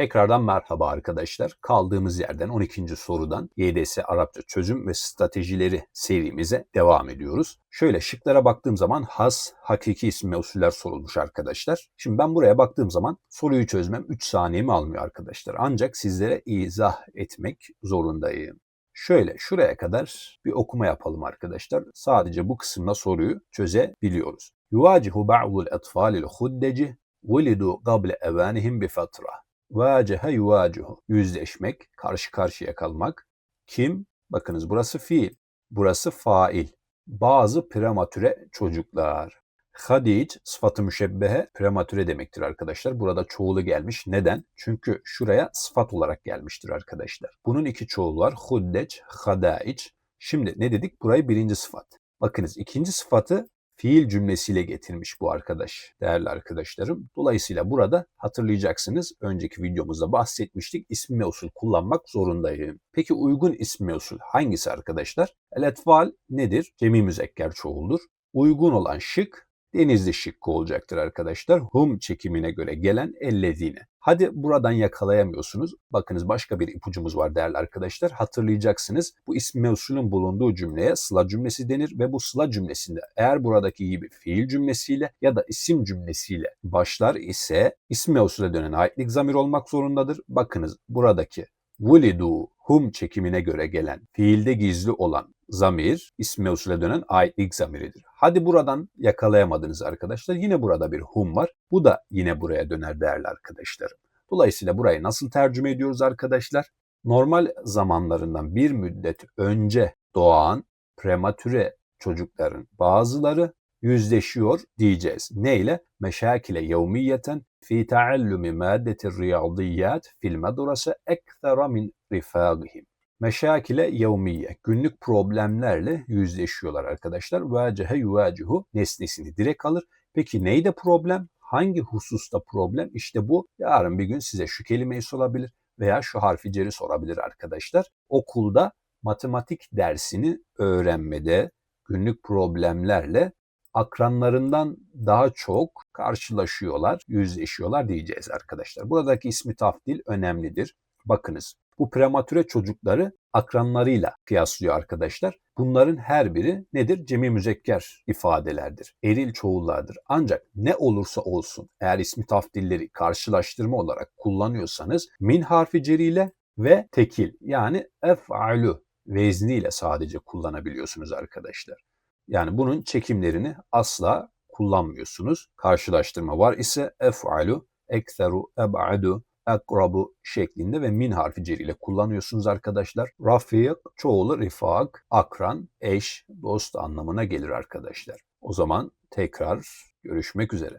Tekrardan merhaba arkadaşlar. Kaldığımız yerden 12. sorudan YDS Arapça çözüm ve stratejileri serimize devam ediyoruz. Şöyle şıklara baktığım zaman has, hakiki isim usuller sorulmuş arkadaşlar. Şimdi ben buraya baktığım zaman soruyu çözmem 3 saniyemi almıyor arkadaşlar. Ancak sizlere izah etmek zorundayım. Şöyle şuraya kadar bir okuma yapalım arkadaşlar. Sadece bu kısımda soruyu çözebiliyoruz. Yuvacihu ba'dul etfalil huddeci vulidu qable evanihim bi fatra. Vacehe yuvacihu. Yüzleşmek, karşı karşıya kalmak. Kim? Bakınız burası fiil. Burası fail. Bazı prematüre çocuklar. Hadic sıfatı müşebbehe prematüre demektir arkadaşlar. Burada çoğulu gelmiş. Neden? Çünkü şuraya sıfat olarak gelmiştir arkadaşlar. Bunun iki çoğulu var. Huddeç, hadaiç. Şimdi ne dedik? Burayı birinci sıfat. Bakınız ikinci sıfatı fiil cümlesiyle getirmiş bu arkadaş değerli arkadaşlarım. Dolayısıyla burada hatırlayacaksınız önceki videomuzda bahsetmiştik ismi usul kullanmak zorundayım. Peki uygun ismi usul hangisi arkadaşlar? El etfal nedir? Cemi müzekker çoğuldur. Uygun olan şık denizli şıkkı olacaktır arkadaşlar. Hum çekimine göre gelen ellezine. Hadi buradan yakalayamıyorsunuz. Bakınız başka bir ipucumuz var değerli arkadaşlar. Hatırlayacaksınız. Bu ismi mevsulün bulunduğu cümleye sıla cümlesi denir ve bu sıla cümlesinde eğer buradaki gibi fiil cümlesiyle ya da isim cümlesiyle başlar ise ismi mevsule dönen aitlik zamir olmak zorundadır. Bakınız buradaki vulidu hum çekimine göre gelen fiilde gizli olan zamir ismi usule dönen aitlik zamiridir. Hadi buradan yakalayamadınız arkadaşlar. Yine burada bir hum var. Bu da yine buraya döner değerli arkadaşlarım. Dolayısıyla burayı nasıl tercüme ediyoruz arkadaşlar? Normal zamanlarından bir müddet önce doğan prematüre çocukların bazıları yüzleşiyor diyeceğiz. Neyle? Meşakile yevmiyeten fi taallumi maddeti riyadiyat fil medrase ekthara min rifagihim. Meşakile yevmiye, günlük problemlerle yüzleşiyorlar arkadaşlar. Vacehe yuvacihu nesnesini direkt alır. Peki neyde problem? Hangi hususta problem? İşte bu yarın bir gün size şu kelimeyi sorabilir veya şu harfi ceri sorabilir arkadaşlar. Okulda matematik dersini öğrenmede günlük problemlerle akranlarından daha çok karşılaşıyorlar, yüzleşiyorlar diyeceğiz arkadaşlar. Buradaki ismi tafdil önemlidir. Bakınız bu prematüre çocukları akranlarıyla kıyaslıyor arkadaşlar. Bunların her biri nedir? Cemi müzekker ifadelerdir. Eril çoğullardır. Ancak ne olursa olsun eğer ismi tafdilleri karşılaştırma olarak kullanıyorsanız min harfi ceriyle ve tekil yani ef'alu vezniyle sadece kullanabiliyorsunuz arkadaşlar. Yani bunun çekimlerini asla kullanmıyorsunuz. Karşılaştırma var ise ef'alu, ekseru, eb'adu, akrabu şeklinde ve min harfi ceriyle kullanıyorsunuz arkadaşlar. Rafik çoğulu rifak, akran, eş, dost anlamına gelir arkadaşlar. O zaman tekrar görüşmek üzere.